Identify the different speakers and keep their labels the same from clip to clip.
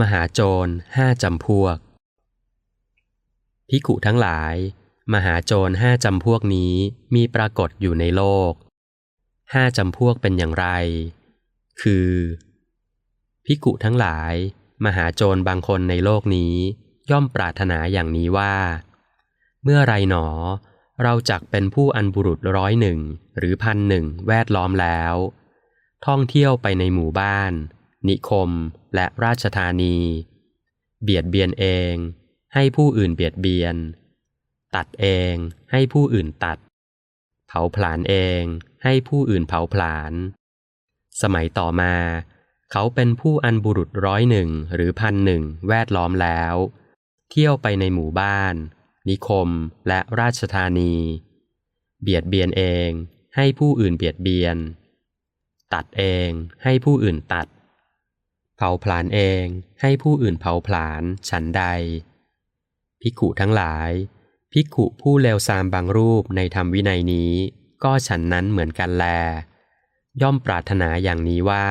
Speaker 1: มหาโจรห้าจำพวก พิกุทั้งหลาย มหาโจรห้าจำพวกนี้มีปรากฏอยู่ในโลกห้าจำพวกเป็นอย่างไร คือ พิกุทั้งหลาย มหาโจรบางคนในโลกนี้ ย่อมปรารถนาอย่างนี้ว่า เมื่อไรหนอ เราจักเป็นผู้อันบุรุษร้อยหนึ่งหรือพันหนึ่งแวดล้อมแล้ว ท่องเที่ยวไปในหมู่บ้าน นิคม และราชธานี เบียดเบียนเอง ให้ผู้อื่นเบียดเบียน ตัดเองให้ผู้อื่นตัด เผาผลาญเองให้ผู้อื่นเผาผลาญ สมัยต่อมา เขาเป็นผู้อันบุรุษร้อยหนึ่งหรือพันหนึ่งแวดล้อมแล้ว เที่ยวไปในหมู่บ้าน นิคมและราชธานี เบียดเบียนเองให้ผู้อื่นเบียดเบียน ตัดเองให้ผู้อื่นตัด เผาผลาญเองให้ผู้อื่นเผาผลาญฉันใดภิกขุทั้งหลายภิกขุผู้เลวทรามบางรูปในธรรมวินัยนี้ ก็ฉันนั้นเหมือนกันแล ย่อมปรารถนาอย่างนี้ว่า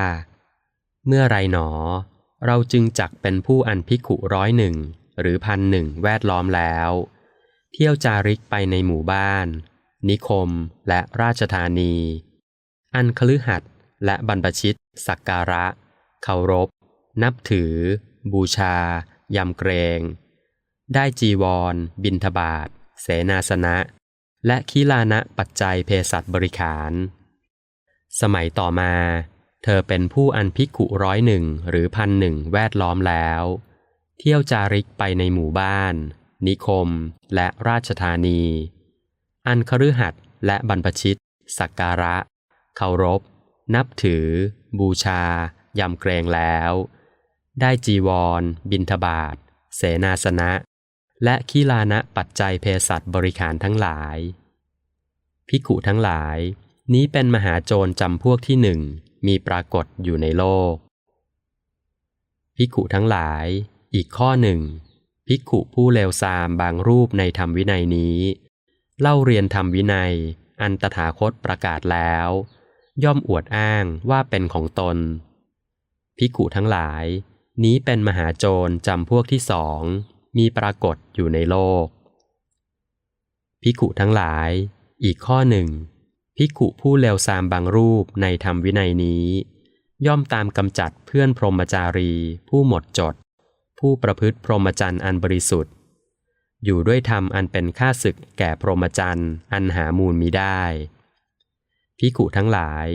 Speaker 1: เมื่อไรหนอ เราจึงจักเป็นผู้อันภิกขุร้อยหนึ่งหรือพันหนึ่งแวดล้อมแล้ว เที่ยวจาริกไปในหมู่บ้าน นิคมและราชธานี อันคฤหัสถ์และบรรพชิตสักการะเคารพ นับถือ บูชา ยำเกรง ได้จีวร บินทบาท เสนาสนะ และคิลานะปัจจัยเภสัชบริขาร สมัยต่อมา เธอเป็นผู้อันภิกขุร้อยหนึ่งหรือพันหนึ่งแวดล้อมแล้ว เที่ยวจาริกไปในหมู่บ้าน นิคม และราชธานี อันคฤหัสถ์และบรรพชิต สักการะ เคารพ นับถือ บูชายำเกรงแล้ว ได้จีวร บินทบาทเสนาสนะ และคิลานะปัจจัยเภสัชบริขารทั้งหลาย พิกุทั้งหลาย นี้เป็นมหาโจรจำพวกที่หนึ่งมีปรากฏอยู่ในโลก พิกุทั้งหลาย อีกข้อหนึ่ง พิกุผู้เลวทรามบางรูปในธรรมวินัยนี้ เล่าเรียนธรรมวินัย อันตถาคตประกาศแล้ว ย่อมอวดอ้างว่าเป็นของตน พิกุทั้งหลาย นี้เป็นมหาโจรจำพวกที่สอง มีปรากฏอยู่ในโลก พิกุทั้งหลาย อีกข้อหนึ่ง พิกุผู้เลวทรามบางรูปในธรรมวินัยนี้ ย่อมตามกำจัดเพื่อนพรหมจารี ผู้หมดจด ผู้ประพฤติพรหมจรรย์อันบริสุทธิ์ อยู่ด้วยธรรมอันเป็นค่าศึกแก่พรหมจรรย์อันหามูลมิได้ พิกุทั้งหลาย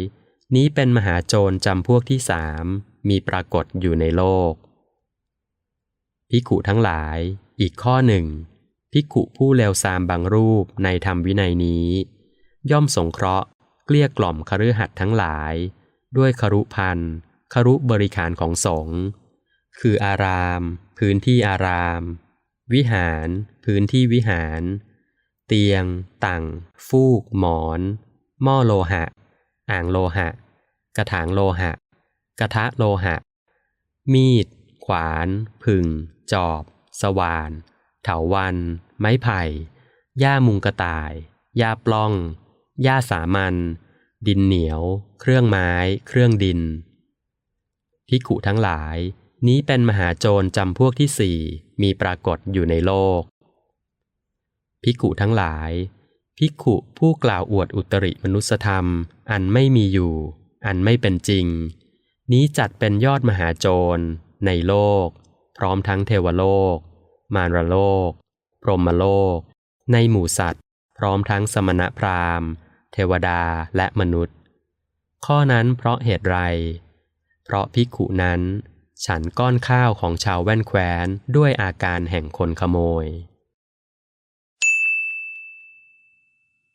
Speaker 1: นี้เป็นมหาโจรจำพวกที่สาม มีปรากฏอยู่ในโลก พิกุทั้งหลาย อีกข้อหนึ่ง พิกุผู้เลวทรามบางรูปในธรรมวินัยนี้ ย่อมสงเคราะห์ เกลี้ยกล่อมคฤหัสถ์ทั้งหลาย ด้วยครุพันครุบริขารของสงฆ์ คืออาราม พื้นที่อาราม วิหาร พื้นที่วิหาร เตียงตั่งฟูก หมอน หม้อโลหะ อ่างโลหะ กระถางโลหะ กระทะโลหะ มีด ขวาน ผึ่ง จอบ สว่าน เถาวัน ไม้ไผ่หญ้ามุงกระต่ายหญ้าปล้องหญ้าสามัญดินเหนียว เครื่องไม้ เครื่องดิน พิกุทั้งหลาย นี้เป็นมหาโจรจำพวกที่สี่มีปรากฏอยู่ในโลก พิกุทั้งหลาย พิกุผู้กล่าวอวดอุตริมนุสธรรม อันไม่มีอยู่ อันไม่เป็นจริง นี้จัดเป็นยอดมหาโจร ในโลก พร้อมทั้งเทวโลก มารโลก พรหมโลก ในหมู่สัตว์ พร้อมทั้งสมณพราหมณ์ เทวดาและมนุษย์ ข้อนั้นเพราะเหตุไร เพราะภิกขุนั้น ฉันก้อนข้าวของชาวแว่นแคว้นด้วยอาการแห่งคนขโมย